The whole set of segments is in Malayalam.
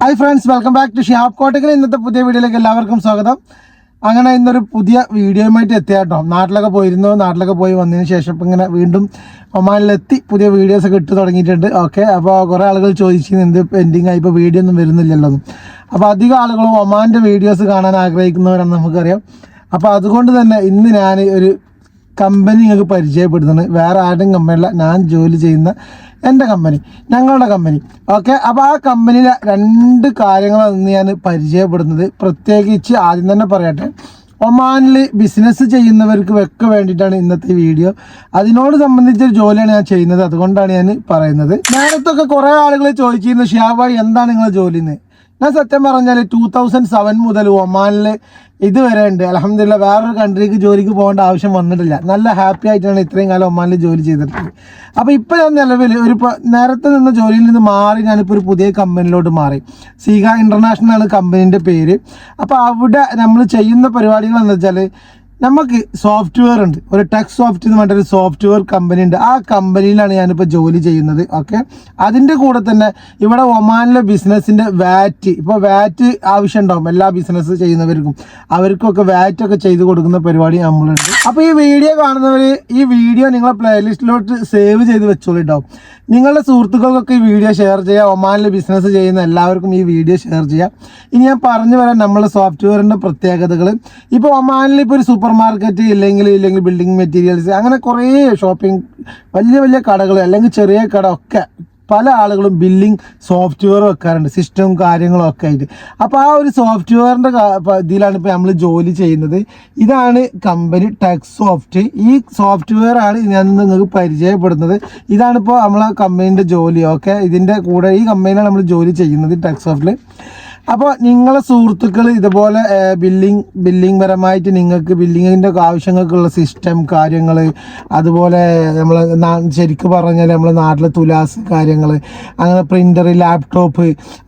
Hi friends welcome back to Shihab Kottakkal ഇന്നത്തെ പുതിയ വീഡിയോയിലേക്ക് എല്ലാവർക്കും സ്വാഗതം. അങ്ങനെ ഇന്നൊരു പുതിയ വീഡിയോയുമായിട്ട് എത്തിയ കേട്ടോ. നാട്ടിലൊക്കെ പോയിരുന്നു. നാട്ടിലൊക്കെ പോയി വന്നതിന് ശേഷം ഇപ്പം ഇങ്ങനെ വീണ്ടും ഒമാനിലെത്തി പുതിയ വീഡിയോസ് ഒക്കെ ഇട്ട് തുടങ്ങിയിട്ടുണ്ട്. ഓക്കെ അപ്പോൾ കുറേ ആളുകൾ ചോദിച്ചിരുന്നു എന്ത് പെൻഡിങ് ആയി? ഇപ്പോൾ വീഡിയോ ഒന്നും വരുന്നില്ലല്ലോ അപ്പോൾ അധികം ആളുകളും ഒമാന്റെ വീഡിയോസ് കാണാൻ ആഗ്രഹിക്കുന്നവരാണെന്ന് നമുക്കറിയാം. അപ്പോൾ അതുകൊണ്ട് തന്നെ ഇന്ന് ഞാൻ ഒരു കമ്പനി നിങ്ങൾക്ക് പരിചയപ്പെടുത്തുന്നത്. വേറെ ആരുടെയും കമ്പനിയല്ല ഞാൻ ജോലി ചെയ്യുന്ന എന്റെ കമ്പനി ഞങ്ങളുടെ കമ്പനി. ഓക്കെ? അപ്പോൾ ആ കമ്പനിയിലെ രണ്ട് കാര്യങ്ങളാണ് ഞാൻ പരിചയപ്പെടുന്നത്. പ്രത്യേകിച്ച് ആദ്യം തന്നെ പറയട്ടെ. ഒമാനിൽ ബിസിനസ് ചെയ്യുന്നവർക്ക് ഒക്കെ വേണ്ടിയിട്ടാണ് ഇന്നത്തെ വീഡിയോ അതിനോട് സംബന്ധിച്ചൊരു ജോലിയാണ് ഞാൻ ചെയ്യുന്നത്. അതുകൊണ്ടാണ് ഞാൻ പറയുന്നത്. നേരത്തൊക്കെ കുറേ ആളുകൾ ചോദിച്ചിരുന്നു ഷിയാബായി എന്താണ് നിങ്ങളെ ജോലി എന്ന്? ഞാൻ സത്യം പറഞ്ഞാൽ ടൂ തൗസൻഡ് സെവൻ മുതൽ ഒമാനിൽ ഇതുവരെ ഉണ്ട്. അലഹമില്ല വേറൊരു കൺട്രിക്ക് ജോലിക്ക് പോകേണ്ട ആവശ്യം വന്നിട്ടില്ല. നല്ല ഹാപ്പി ആയിട്ടാണ് ഇത്രയും കാലം ഒമാനിൽ ജോലി ചെയ്തിട്ടുള്ളത്. അപ്പോൾ ഇപ്പോൾ ഞാൻ നിലവിൽ ഒരു നേരത്തെ നിന്ന് ജോലിയിൽ നിന്ന് മാറി ഞാനിപ്പോൾ ഒരു പുതിയ കമ്പനിയിലോട്ട് മാറി. സീഗ ഇന്റർനാഷണൽ ആണ് കമ്പനീന്റെ പേര്. അപ്പോൾ അവിടെ നമ്മൾ ചെയ്യുന്ന പരിപാടികൾ എന്താ വെച്ചാൽ നമുക്ക് സോഫ്റ്റ്വെയർ ഉണ്ട്. ഒരു ടെക് സോഫ്റ്റ് എന്ന് പറഞ്ഞൊരു സോഫ്റ്റ്വെയർ കമ്പനി ഉണ്ട്. ആ കമ്പനിയിലാണ് ഞാനിപ്പോൾ ജോലി ചെയ്യുന്നത്. ഓക്കെ അതിന്റെ കൂടെ തന്നെ ഇവിടെ ഒമാനിലെ ബിസിനസ്സിന്റെ വാറ്റ് ഇപ്പോൾ വാറ്റ് ആവശ്യം ഉണ്ടാവും എല്ലാ ബിസിനസ് ചെയ്യുന്നവർക്കും. അവർക്കൊക്കെ വാറ്റ് ഒക്കെ ചെയ്ത് കൊടുക്കുന്ന പരിപാടി നമ്മളുണ്ട്. അപ്പോൾ ഈ വീഡിയോ കാണുന്നവർ ഈ വീഡിയോ നിങ്ങളെ പ്ലേലിസ്റ്റിലോട്ട് സേവ് ചെയ്ത് വെച്ചോളൂ ഉണ്ടാവും നിങ്ങളുടെ സുഹൃത്തുക്കൾക്കൊക്കെ ഈ വീഡിയോ ഷെയർ ചെയ്യുക ഒമാനിൽ ബിസിനസ് ചെയ്യുന്ന എല്ലാവർക്കും ഈ വീഡിയോ ഷെയർ ചെയ്യാം. ഇനി ഞാൻ പറഞ്ഞു വരാം നമ്മളെ സോഫ്റ്റ്വെയറിന്റെ പ്രത്യേകതകൾ ഇപ്പോൾ ഒമാനിൽ ഇപ്പോൾ ഒരു സൂപ്പർ മാർക്കറ്റ് ഇല്ലെങ്കിൽ ഇല്ലെങ്കിൽ ബിൽഡിംഗ് മെറ്റീരിയൽസ് അങ്ങനെ കുറേ ഷോപ്പിംഗ് വലിയ വലിയ കടകൾ അല്ലെങ്കിൽ ചെറിയ കട ഒക്കെ പല ആളുകളും ബില്ലിംഗ് സോഫ്റ്റ്വെയർ വെക്കാറുണ്ട് സിസ്റ്റവും കാര്യങ്ങളും ഒക്കെ ആയിട്ട്. അപ്പോൾ ആ ഒരു സോഫ്റ്റ്വെയറിന്റെ ഇതിലാണ് ഇപ്പോൾ നമ്മൾ ജോലി ചെയ്യുന്നത്. ഇതാണ് കമ്പനി ടെക് സോഫ്റ്റ് ഈ സോഫ്റ്റ്വെയർ ആണ് ഞാൻ നിങ്ങൾക്ക് പരിചയപ്പെടുന്നത്. ഇതാണിപ്പോൾ നമ്മളെ കമ്പനീന്റെ ജോലി ഓക്കെ ഇതിന്റെ കൂടെ ഈ കമ്പനിയിലാണ് നമ്മൾ ജോലി ചെയ്യുന്നത് ടെക് സോഫ്റ്റിൽ അപ്പോൾ നിങ്ങളെ സുഹൃത്തുക്കൾ ഇതുപോലെ ബില്ലിംഗ് ബില്ലിംഗ് പരമായിട്ട് നിങ്ങൾക്ക് ബില്ലിങ്ങിന്റെ ആവശ്യങ്ങൾക്കുള്ള സിസ്റ്റം കാര്യങ്ങൾ അതുപോലെ നമ്മൾ ശരിക്കും പറഞ്ഞാൽ നമ്മൾ നാട്ടിലെ തുലാസ് കാര്യങ്ങൾ അങ്ങനെ പ്രിന്റർ ലാപ്ടോപ്പ്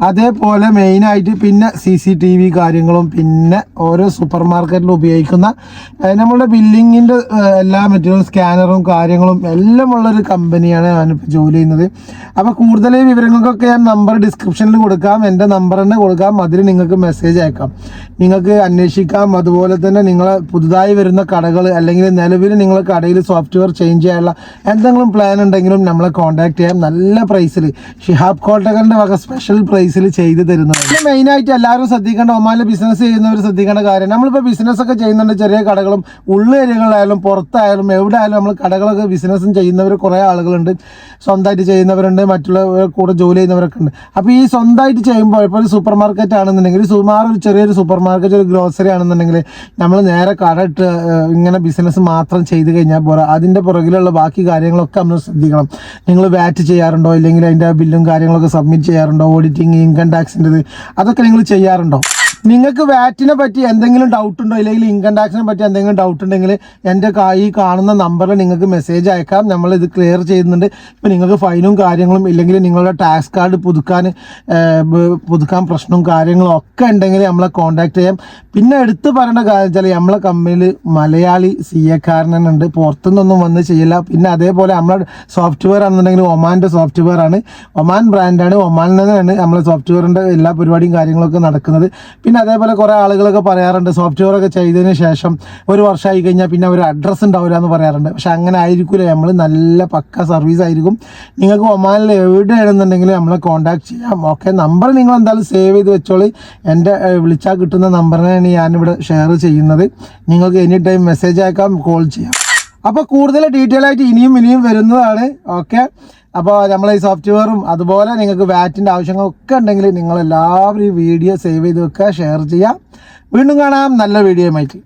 അതേപോലെ മെയിനായിട്ട് പിന്നെ സി സി ടി വി കാര്യങ്ങളും പിന്നെ ഓരോ സൂപ്പർ മാർക്കറ്റിൽ ഉപയോഗിക്കുന്ന നമ്മളുടെ ബില്ലിങ്ങിന്റെ എല്ലാ മെറ്റീരിയലും സ്കാനറും കാര്യങ്ങളും എല്ലാം ഉള്ളൊരു കമ്പനിയാണ് ഞാനിപ്പോൾ ജോലി ചെയ്യുന്നത്. അപ്പോൾ കൂടുതൽ വിവരങ്ങൾക്കൊക്കെ ഞാൻ നമ്പർ ഡിസ്ക്രിപ്ഷനിൽ കൊടുക്കാം. എന്റെ നമ്പർ തന്നെ കൊടുക്കാം. അതിൽ നിങ്ങൾക്ക് മെസ്സേജ് അയക്കാം. നിങ്ങൾക്ക് അന്വേഷിക്കാം അതുപോലെ തന്നെ നിങ്ങൾ പുതുതായി വരുന്ന കടകൾ അല്ലെങ്കിൽ നിലവിൽ നിങ്ങൾ കടയിൽ സോഫ്റ്റ്വെയർ ചേഞ്ച് ചെയ്യാനുള്ള എന്തെങ്കിലും പ്ലാൻ ഉണ്ടെങ്കിലും നമ്മളെ കോൺടാക്ട് ചെയ്യാം. നല്ല പ്രൈസിൽ ഷിഹാബ് കോട്ടകളുടെ വക സ്പെഷ്യൽ പ്രൈസിൽ ചെയ്ത് തരുന്നത് മെയിനായിട്ട് എല്ലാവരും ശ്രദ്ധിക്കേണ്ട ഒമാലെ ബിസിനസ് ചെയ്യുന്നവർ ശ്രദ്ധിക്കേണ്ട കാര്യം നമ്മളിപ്പോൾ ബിസിനസ് ഒക്കെ ചെയ്യുന്നുണ്ട്. ചെറിയ കടകളും ഉള്ളേരിയകളായാലും പുറത്തായാലും എവിടെ ആയാലും നമ്മൾ കടകളൊക്കെ ബിസിനസ്സും ചെയ്യുന്നവർ കുറേ ആളുകളുണ്ട്. സ്വന്തമായിട്ട് ചെയ്യുന്നവരുണ്ട് മറ്റുള്ളവർ കൂടെ ജോലി ചെയ്യുന്നവരൊക്കെ ഉണ്ട്. അപ്പോൾ ഈ സ്വന്തമായിട്ട് ചെയ്യുമ്പോൾ ഇപ്പോൾ ഒരു സൂപ്പർ ആണെന്നുണ്ടെങ്കിൽ സുമാർ ഒരു ചെറിയൊരു സൂപ്പർ മാർക്കറ്റ് ഒരു ഗ്രോസറി ആണെന്നുണ്ടെങ്കിൽ നമ്മൾ നേരെ കട ഇട്ട് ഇങ്ങനെ ബിസിനസ് മാത്രം ചെയ്ത് കഴിഞ്ഞാൽ പോരാ. അതിന്റെ പുറകിലുള്ള ബാക്കി കാര്യങ്ങളൊക്കെ നമ്മൾ ശ്രദ്ധിക്കണം. നിങ്ങൾ വാറ്റ് ചെയ്യാറുണ്ടോ? ഇല്ലെങ്കിൽ അതിന്റെ ബില്ലും കാര്യങ്ങളൊക്കെ സബ്മിറ്റ് ചെയ്യാറുണ്ടോ? ഓഡിറ്റിങ് ഇൻകം ടാക്സിന്റെത് അതൊക്കെ നിങ്ങൾ ചെയ്യാറുണ്ടോ? നിങ്ങൾക്ക് വാറ്റിനെ പറ്റി എന്തെങ്കിലും ഡൗട്ട് ഉണ്ടോ? ഇല്ലെങ്കിൽ ഇൻകം ടാക്സിനെ പറ്റി എന്തെങ്കിലും ഡൗട്ട് ഉണ്ടെങ്കിൽ എന്റെ ഈ കാണുന്ന നമ്പറിൽ നിങ്ങൾക്ക് മെസ്സേജ് അയക്കാം. നമ്മൾ ഇത് ക്ലിയർ ചെയ്യുന്നുണ്ട്. ഇപ്പം നിങ്ങൾക്ക് ഫൈനും കാര്യങ്ങളും ഇല്ലെങ്കിൽ നിങ്ങളുടെ ടാക്സ് കാർഡ് പുതുക്കാൻ പുതുക്കാൻ പ്രശ്നവും കാര്യങ്ങളും ഒക്കെ ഉണ്ടെങ്കിൽ നമ്മളെ കോൺടാക്ട് ചെയ്യാം. പിന്നെ എടുത്ത് പറയേണ്ട കാര്യം വെച്ചാൽ നമ്മളെ കമ്പനിയിൽ മലയാളി സി ഉണ്ട്. പുറത്തുനിന്നൊന്നും വന്ന് ചെയ്യില്ല. പിന്നെ അതേപോലെ നമ്മളെ സോഫ്റ്റ്വെയർ ആണെന്നുണ്ടെങ്കിൽ ഒമാന്റെ സോഫ്റ്റ്വെയർ ആണ്. ഒമാൻ ബ്രാൻഡാണ് ഒമാനിൽ നിന്നാണ് നമ്മളെ സോഫ്റ്റ്വെയറിന്റെ എല്ലാ പരിപാടിയും കാര്യങ്ങളൊക്കെ നടക്കുന്നത്. പിന്നെ അതേപോലെ കുറേ ആളുകളൊക്കെ പറയാറുണ്ട് സോഫ്റ്റ്വെയർ ഒക്കെ ചെയ്തതിന് ശേഷം ഒരു വർഷമായി കഴിഞ്ഞാൽ പിന്നെ ഒരു അഡ്രസ്സ് ഉണ്ടാവില്ല എന്ന് പറയാറുണ്ട്. പക്ഷെ അങ്ങനെ ആയിരിക്കില്ല നമ്മൾ നല്ല പക്ക സർവീസ് ആയിരിക്കും. നിങ്ങൾക്ക് ഒമാനിൽ എവിടെയാണെന്നുണ്ടെങ്കിൽ നമ്മളെ കോൺടാക്ട് ചെയ്യാം. ഓക്കെ നമ്പർ നിങ്ങൾ എന്തായാലും സേവ് ചെയ്ത് വെച്ചോളി. എന്റെ വിളിച്ചാൽ കിട്ടുന്ന നമ്പറിനാണ് ഞാനിവിടെ ഷെയർ ചെയ്യുന്നത്. നിങ്ങൾക്ക് എനി ടൈം മെസ്സേജ് അയക്കാം കോൾ ചെയ്യാം. അപ്പോൾ കൂടുതൽ ഡീറ്റെയിൽ ആയിട്ട് ഇനിയും ഇനിയും വരുന്നതാണ്. ഓക്കെ അപ്പോൾ നമ്മൾ ഈ സോഫ്റ്റ്വെയറും അതുപോലെ നിങ്ങൾക്ക് വാറ്റിന്റെ ആവശ്യങ്ങളൊക്കെ ഉണ്ടെങ്കിൽ നിങ്ങളെല്ലാവരും ഈ വീഡിയോ സേവ് ചെയ്ത് വെക്കുക ഷെയർ ചെയ്യുക. വീണ്ടും കാണാം. നല്ല വീഡിയോ ആയിട്ട്.